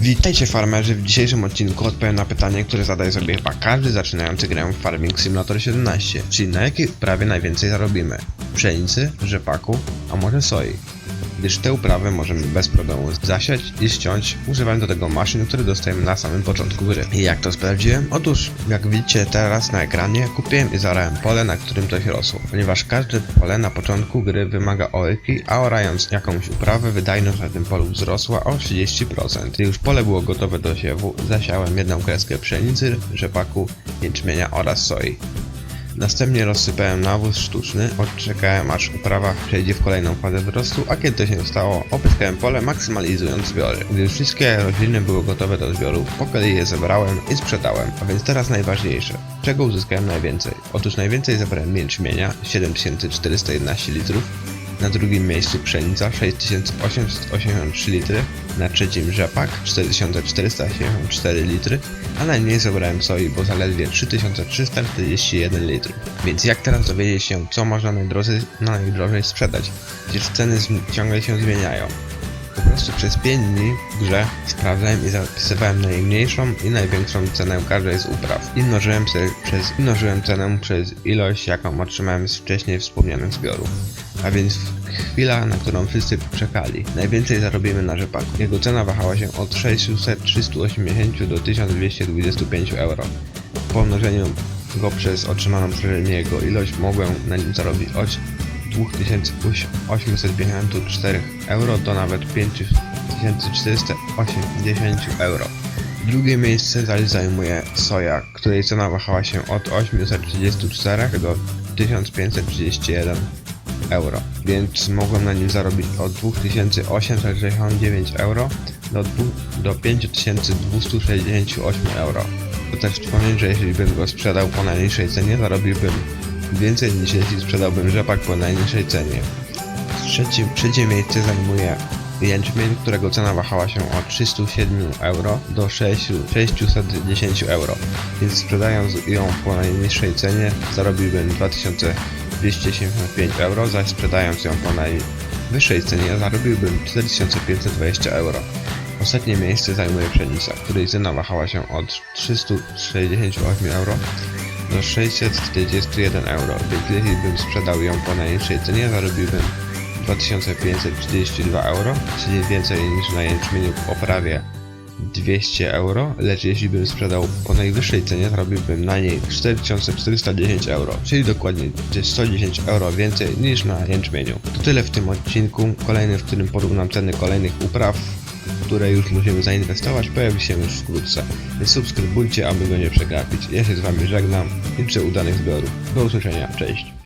Witajcie farmerzy, w dzisiejszym odcinku odpowiem na pytanie, które zadaje sobie chyba każdy zaczynający grę w Farming Simulator 17, czyli na jakiej uprawie najwięcej zarobimy? Pszenicy, rzepaku, a może soi? Gdyż te uprawy możemy bez problemu zasiać i ściąć, używając do tego maszyn, które dostajemy na samym początku gry. I jak to sprawdziłem? Otóż, jak widzicie teraz na ekranie, kupiłem i zarałem pole, na którym coś rosło. Ponieważ każde pole na początku gry wymaga orki, a orając jakąś uprawę, wydajność na tym polu wzrosła o 30%. Gdy już pole było gotowe do siewu, zasiałem jedną kreskę pszenicy, rzepaku, jęczmienia oraz soi. Następnie rozsypałem nawóz sztuczny, odczekałem aż uprawa przejdzie w kolejną fazę wzrostu, a kiedy to się stało, opyskałem pole maksymalizując zbiory. Gdy wszystkie rośliny były gotowe do zbioru, po kolei je zebrałem i sprzedałem. A więc teraz najważniejsze. Czego uzyskałem najwięcej? Otóż najwięcej zebrałem mięczmienia, 7411 litrów, na drugim miejscu pszenica 6883 litry, na trzecim rzepak 4474 litry, a najmniej zebrałem soi, bo zaledwie 3341 litrów. Więc jak teraz dowiedzieć się, co można najdrożej, najdrożej sprzedać? Przecież ceny ciągle się zmieniają. Po prostu przez 5 dni w grze sprawdzałem i zapisywałem najmniejszą i największą cenę każdej z upraw. I mnożyłem, przez, i mnożyłem cenę przez ilość, jaką otrzymałem z wcześniej wspomnianych zbiorów. A więc chwila, na którą wszyscy czekali. Najwięcej zarobimy na rzepaku. Jego cena wahała się od 600-380 do 1225 euro. Po mnożeniu go przez otrzymaną przeze mnie jego ilość mogłem na nim zarobić od 2854 euro do nawet 5480 euro. Drugie miejsce zaś zajmuje soja, której cena wahała się od 834 do 1531 euro, więc mogłem na nim zarobić od 2869 euro do, do 5268 euro. To też wspomnieć, że jeśli bym go sprzedał po najniższej cenie, zarobiłbym więcej niż jeśli sprzedałbym rzepak po najniższej cenie. Trzecie, trzecie miejsce zajmuje jęczmień, którego cena wahała się od 307 euro do 6, 610 euro, więc sprzedając ją po najniższej cenie zarobiłbym 2275 euro, zaś sprzedając ją po najwyższej cenie zarobiłbym 4520 euro. Ostatnie miejsce zajmuje pszenica, której cena wahała się od 368 euro do 641 euro, więc jeśli bym sprzedał ją po najniższej cenie, zarobiłbym 2532 euro, czyli więcej niż na jęczmieniu w oprawie 200 euro, lecz jeśli bym sprzedał po najwyższej cenie, zarobiłbym na niej 4410 euro, czyli dokładnie 110 euro więcej niż na jęczmieniu. To tyle w tym odcinku, kolejny, w którym porównam ceny kolejnych upraw, które już musimy zainwestować, pojawi się już wkrótce. Więc subskrybujcie, aby go nie przegapić. Ja się z wami żegnam i życzę udanych zbiorów. Do usłyszenia, cześć.